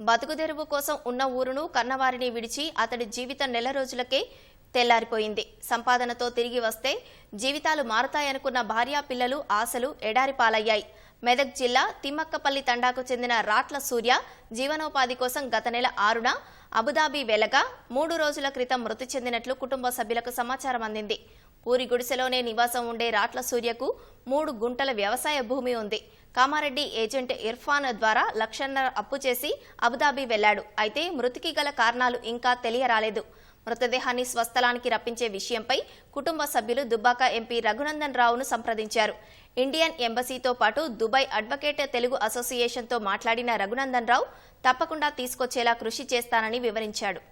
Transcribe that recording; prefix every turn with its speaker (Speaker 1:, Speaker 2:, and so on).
Speaker 1: బతుకుదెరువు కోసం ఉన్న ఊరును కన్నవారిని విడిచి అతడి జీవితం నెల రోజులకే తెల్లారిపోయింది. సంపాదనతో తిరిగి వస్తే జీవితాలు మారతాయనుకున్న భార్యా పిల్లలు ఆశలు ఎడారి పాలయ్యాయి. మెదక్ జిల్లా తిమ్మక్కపల్లి తండాకు చెందిన రాట్ల సూర్య జీవనోపాధి కోసం గత నెల ఆరున అబుదాబి వెలగా మూడు రోజుల క్రితం మృతి చెందినట్లు కుటుంబ సభ్యులకు సమాచారం అందింది. ఊరి గుడిసెలోనే నివాసం ఉండే రాట్ల సూర్యకు మూడు గుంటల వ్యవసాయ భూమి ఉంది. కామారెడ్డి ఏజెంట్ ఇర్ఫాన్ ద్వారా లక్షన్నర అప్పు చేసి అబుదాబి వెళ్ళాడు అయితే మృతికి గల కారణాలు ఇంకా తెలియరాలేదు. మృతదేహాన్ని స్వస్థలానికి రప్పించే విషయంపై కుటుంబ సభ్యులు దుబ్బాక ఎంపీ రఘునందన్ రావును సంప్రదించారు. ఇండియన్ ఎంబసీతో పాటు దుబాయ్ అడ్వకేట్ తెలుగు అసోసియేషన్తో మాట్లాడిన రఘునందన్ రావు తప్పకుండా తీసుకొచ్చేలా కృషి చేస్తానని వివరించాడు.